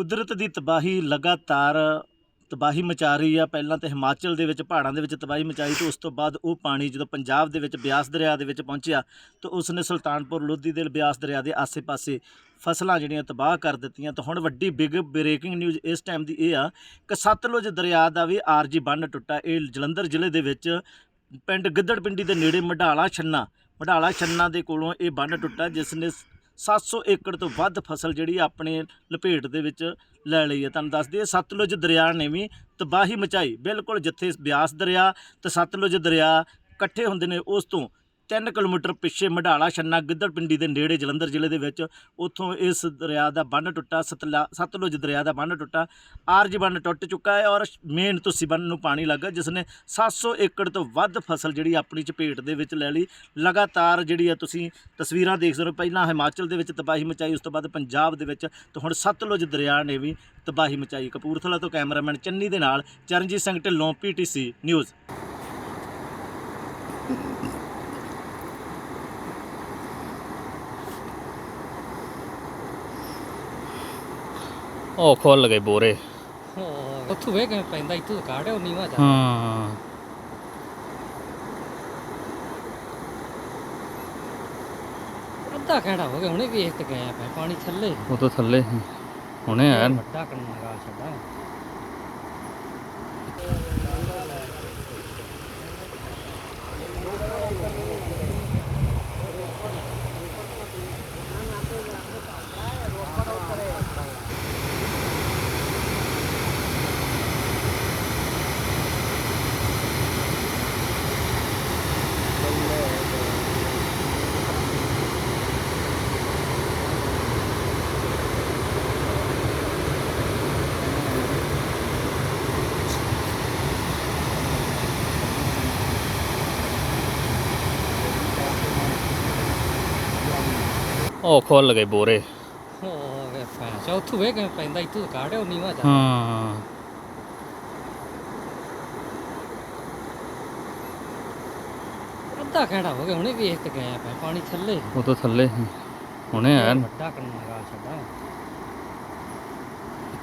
ਕੁਦਰਤ ਦੀ ਤਬਾਹੀ ਲਗਾਤਾਰ ਤਬਾਹੀ ਮਚਾ ਰਹੀ ਆ। ਪਹਿਲਾਂ ਤੇ ਹਿਮਾਚਲ ਦੇ ਵਿੱਚ, ਪਹਾੜਾਂ ਦੇ ਵਿੱਚ ਤਬਾਹੀ ਮਚਾਈ ਤੇ ਉਸ ਤੋਂ ਬਾਅਦ ਉਹ ਪਾਣੀ ਜਦੋਂ ਪੰਜਾਬ ਦੇ ਵਿੱਚ, ਬਿਆਸ ਦਰਿਆ ਦੇ ਵਿੱਚ ਪਹੁੰਚਿਆ, ਤਾਂ ਉਸ ਨੇ ਸੁਲਤਾਨਪੁਰ, ਲੋਧੀ ਦੇ ਬਿਆਸ ਦਰਿਆ ਦੇ ਆਸੇ-ਪਾਸੇ ਫਸਲਾਂ ਜਿਹੜੀਆਂ ਤਬਾਹ ਕਰ ਦਿੱਤੀਆਂ। ਤਾਂ ਹੁਣ ਵੱਡੀ ਬਿਗ ਬ੍ਰੇਕਿੰਗ ਨਿਊਜ਼ ਇਸ ਟਾਈਮ ਦੀ ਇਹ ਆ ਕਿ ਸਤਲੁਜ ਦਰਿਆ ਦਾ ਵੀ ਆਰਜੀ ਬੰਨ ਟੁੱਟਾ। ਇਹ ਜਲੰਧਰ ਜ਼ਿਲ੍ਹੇ ਦੇ ਵਿੱਚ ਪਿੰਡ ਗਿੱਦੜ ਪਿੰਡੀ ਦੇ ਨੇੜੇ ਮਢਾਲਾ ਛੰਨਾ ਮਢਾਲਾ ਛੰਨਾ ਦੇ ਕੋਲੋਂ ਇਹ ਬੰਨ ਟੁੱਟਾ, ਜਿਸ ਨੇ 700 ਏਕੜ ਤੋਂ ਵੱਧ ਫਸਲ ਜਿਹੜੀ ਆਪਣੇ ਲਪੇਟ ਦੇ ਵਿੱਚ ਲੈ ਲਈ ਹੈ ਤੁਹਾਨੂੰ ਦੱਸ ਦਈਏ, ਸਤਲੁਜ ਦਰਿਆ ਨੇ ਵੀ ਤਬਾਹੀ ਮਚਾਈ। ਬਿਲਕੁਲ ਜਿੱਥੇ ਬਿਆਸ ਦਰਿਆ ਤੇ ਸਤਲੁਜ ਦਰਿਆ ਇਕੱਠੇ ਹੁੰਦੇ ਨੇ, ਉਸ ਤੋਂ 3 ਕਿਲੋਮੀਟਰ ਪਿੱਛੇ ਮਢਾਲਾ, ਛੰਨਾ ਗਿੱਦੜਪਿੰਡੀ ਦੇ ਨੇੜੇ ਜਲੰਧਰ ਜ਼ਿਲ੍ਹੇ ਦੇ ਵਿੱਚ ਉੱਥੋਂ ਇਸ ਦਰਿਆ ਦਾ ਬੰਨ ਟੁੱਟਾ, ਸਤਲਾ, ਸਤਲੁਜ ਦਰਿਆ ਦਾ ਬੰਨ ਟੁੱਟਾ, ਆਰਜ ਬੰਨ ਟੁੱਟ ਚੁੱਕਾ ਹੈ ਔਰ ਮੇਨ ਤੁਸੀਂ ਬੰਨ ਨੂੰ ਪਾਣੀ ਲੱਗਾ ਜਿਸ ਨੇ 700 ਏਕੜ ਤੋਂ ਵੱਧ ਫਸਲ ਜਿਹੜੀ ਆਪਣੀ ਚਪੇਟ ਦੇ ਵਿੱਚ ਲੈ ਲਈ। ਲਗਾਤਾਰ ਜਿਹੜੀ ਆ ਤੁਸੀਂ ਤਸਵੀਰਾਂ ਦੇਖ ਸਕਦੇ ਹੋ, ਪਹਿਲਾਂ ਹਿਮਾਚਲ ਦੇ ਵਿੱਚ ਤਬਾਹੀ ਮਚਾਈ, ਉਸ ਤੋਂ ਬਾਅਦ ਪੰਜਾਬ ਦੇ ਵਿੱਚ ਤੇ ਹੁਣ ਸਤਲੁਜ ਦਰਿਆ ਨੇ ਵੀ ਤਬਾਹੀ ਮਚਾਈ। ਕਪੂਰਥਲਾ ਤੋਂ ਕੈਮਰਾਮੈਨ ਚੰਨੀ ਦੇ ਨਾਲ ਚਰਨਜੀਤ ਸਿੰਘ ਢਿੱਲੋਂ, ਪੀਟੀਸੀ ਨਿਊਜ਼। ਉਹ ਖੁੱਲ ਗਏ ਬੋਰੇ ਉੱਥੋਂ ਵੇਖ ਕਿਵੇਂ ਪੈਂਦਾ ਇੱਥੋਂ ਤਾਂ ਕਾੜਿਆ ਉਹ ਨੀਵਾ ਜਾ ਹਾਂ ਅੱਧਾ ਘੰਟਾ ਹੋ ਗਿਆ ਹੁਣੇ ਵੇਖ ਕੇ ਗਏ ਆਪਾਂ ਪਾਣੀ ਥੱਲੇ ਉਹ ਤਾਂ ਥੱਲੇ। ਹੁਣੇ ਆਇਆ। ਵੱਡਾ ਕੰਨਾ ਗਾ ਛੱਡਾ ਉਹ ਖੁੱਲ ਗਏ ਬੋਰੇ ਹੋ ਗਿਆ ਫੈਂਸ ਉੱਥੋਂ ਵੇਖ ਕਿਵੇਂ ਪੈਂਦਾ ਇੱਥੋਂ ਉਹ ਨੀਵਾ ਜਾ ਹਾਂ ਅੱਧਾ ਘੰਟਾ ਹੋ ਗਿਆ ਹੁਣੇ ਵੇਖ ਕੇ ਗਏ ਆਪਾਂ ਪਾਣੀ ਥੱਲੇ ਉਹ ਤਾਂ ਥੱਲੇ। ਹੁਣੇ ਆਇਆ। ਵੱਡਾ ਕੰਨਾ ਗਾ ਛੱਡਾ